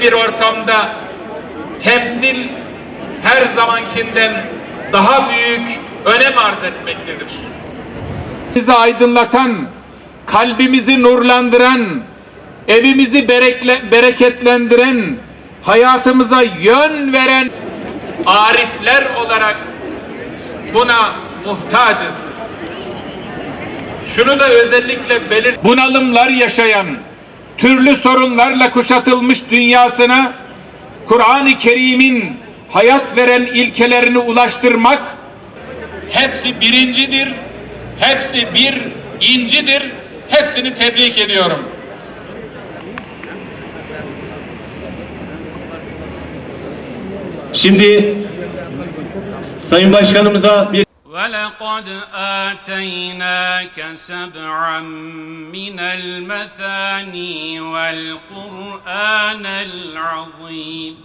Böyle bir ortamda temsil her zamankinden daha büyük önem arz etmektedir. Bizi aydınlatan, kalbimizi nurlandıran, evimizi berekle, bereketlendiren, hayatımıza yön veren arifler olarak buna muhtacız. Şunu da özellikle belir bunalımlar yaşayan, türlü sorunlarla kuşatılmış dünyasına Kur'an-ı Kerim'in hayat veren ilkelerini ulaştırmak hepsi birincidir, hepsi bir incidir. Hepsini tebrik ediyorum. Şimdi Sayın Başkanımıza bir ولقد آتيناك سبعا من المثاني والقرآن العظيم.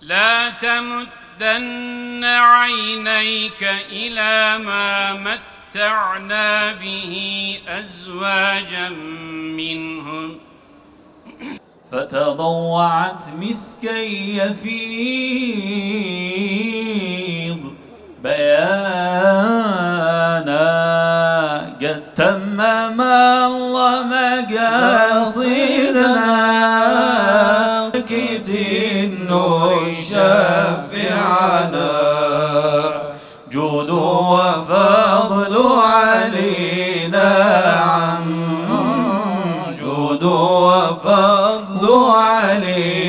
لا تمدن عينيك إلى ما متعنا به أزواجا منهم. فتضوعت مسكا يفيض بيانا قد تمم الله مقاصدنا. كت انه يشفعنا. جود وفضل علينا. عم. جود وفضل علينا.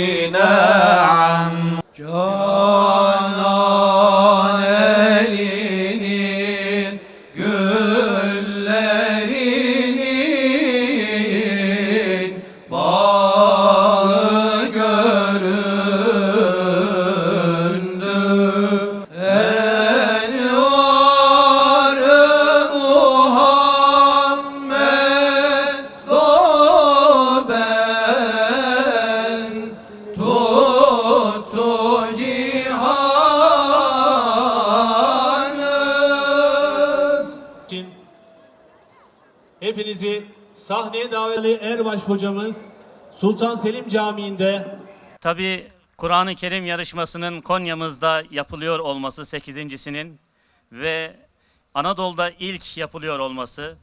Hepinizi sahneye davetli Erbaş hocamız Sultan Selim Camii'nde Tabii Kur'an-ı Kerim yarışmasının Konya'mızda yapılıyor olması 8.sinin ve Anadolu'da ilk yapılıyor olması,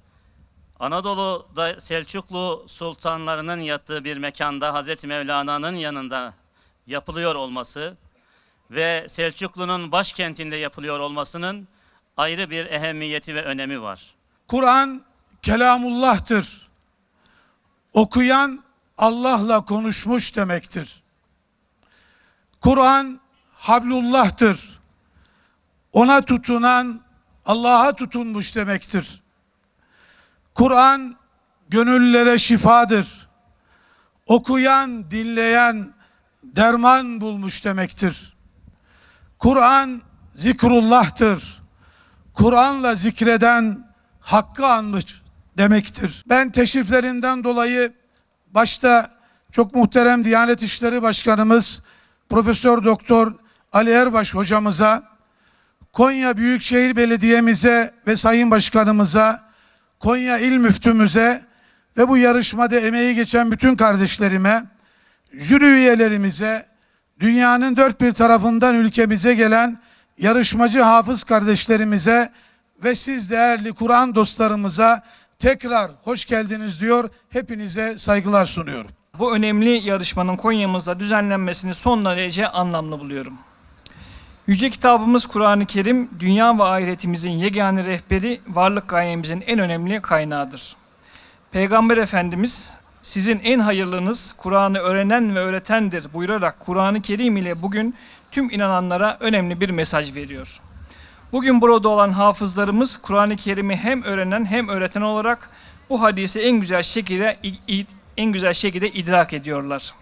Anadolu'da Selçuklu sultanlarının yattığı bir mekanda Hazreti Mevlana'nın yanında yapılıyor olması ve Selçuklu'nun başkentinde yapılıyor olmasının ayrı bir ehemmiyeti ve önemi var. Kur'an kelamullah'tır. Okuyan Allah'la konuşmuş demektir. Kur'an hablullah'tır. Ona tutunan Allah'a tutunmuş demektir. Kur'an gönüllere şifadır. Okuyan, dinleyen derman bulmuş demektir. Kur'an zikrullah'tır. Kur'an'la zikreden hakkı anmış demektir. Ben teşriflerinden dolayı başta çok muhterem Diyanet İşleri Başkanımız Profesör Doktor Ali Erbaş hocamıza, Konya Büyükşehir Belediye'mize ve Sayın Başkanımıza, Konya İl Müftümüze ve bu yarışmada emeği geçen bütün kardeşlerime, jüri üyelerimize, dünyanın dört bir tarafından ülkemize gelen yarışmacı hafız kardeşlerimize ve siz değerli Kur'an dostlarımıza tekrar hoş geldiniz diyor. Hepinize saygılar sunuyorum. Bu önemli yarışmanın Konya'mızda düzenlenmesini son derece anlamlı buluyorum. Yüce kitabımız Kur'an-ı Kerim, dünya ve ahiretimizin yegane rehberi, varlık gayemizin en önemli kaynağıdır. Peygamber Efendimiz, sizin en hayırlınız Kur'an'ı öğrenen ve öğretendir buyurarak Kur'an-ı Kerim ile bugün tüm inananlara önemli bir mesaj veriyor. Bugün burada olan hafızlarımız Kur'an-ı Kerim'i hem öğrenen hem öğreten olarak bu hadisi en güzel şekilde en güzel şekilde idrak ediyorlar.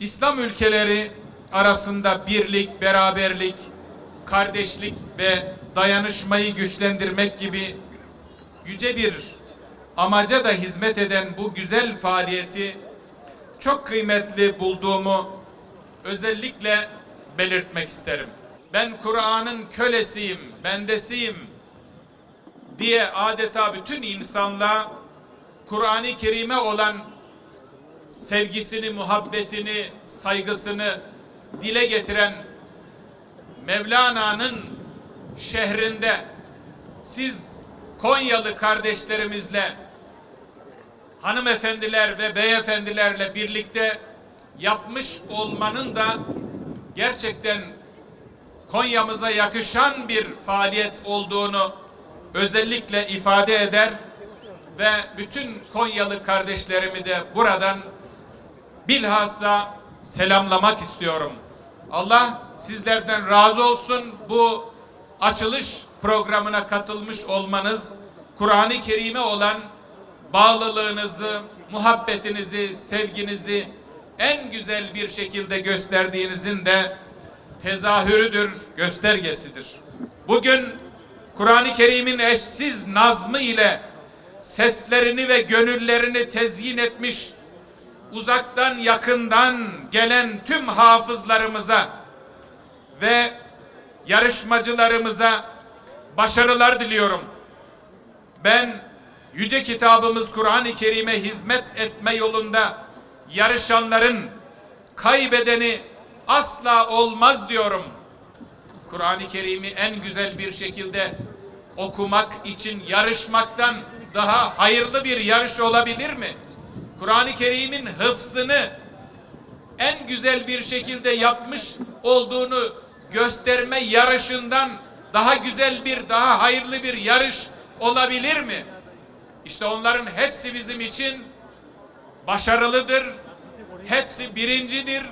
İslam ülkeleri arasında birlik, beraberlik, kardeşlik ve dayanışmayı güçlendirmek gibi yüce bir amaca da hizmet eden bu güzel faaliyeti çok kıymetli bulduğumu özellikle belirtmek isterim. Ben Kur'an'ın kölesiyim, bendesiyim diye adeta bütün insanlığa Kur'an-ı Kerim'e olan sevgisini, muhabbetini, saygısını dile getiren Mevlana'nın şehrinde siz Konyalı kardeşlerimizle hanımefendiler ve beyefendilerle birlikte yapmış olmanın da gerçekten Konya'mıza yakışan bir faaliyet olduğunu özellikle ifade eder ve bütün Konyalı kardeşlerimi de buradan bilhassa selamlamak istiyorum. Allah sizlerden razı olsun. Bu açılış programına katılmış olmanız, Kur'an-ı Kerim'e olan bağlılığınızı, muhabbetinizi, sevginizi en güzel bir şekilde gösterdiğinizin de tezahürüdür, göstergesidir. Bugün Kur'an-ı Kerim'in eşsiz nazmı ile seslerini ve gönüllerini tezyin etmiş uzaktan yakından gelen tüm hafızlarımıza ve yarışmacılarımıza başarılar diliyorum. Ben yüce kitabımız Kur'an-ı Kerim'e hizmet etme yolunda yarışanların kaybedeni asla olmaz diyorum. Kur'an-ı Kerim'i en güzel bir şekilde okumak için yarışmaktan daha hayırlı bir yarış olabilir mi? Kur'an-ı Kerim'in hıfzını en güzel bir şekilde yapmış olduğunu gösterme yarışından daha güzel bir, daha hayırlı bir yarış olabilir mi? İşte onların hepsi bizim için başarılıdır. Hepsi birincidir.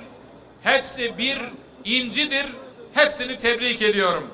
Hepsi bir incidir. Hepsini tebrik ediyorum.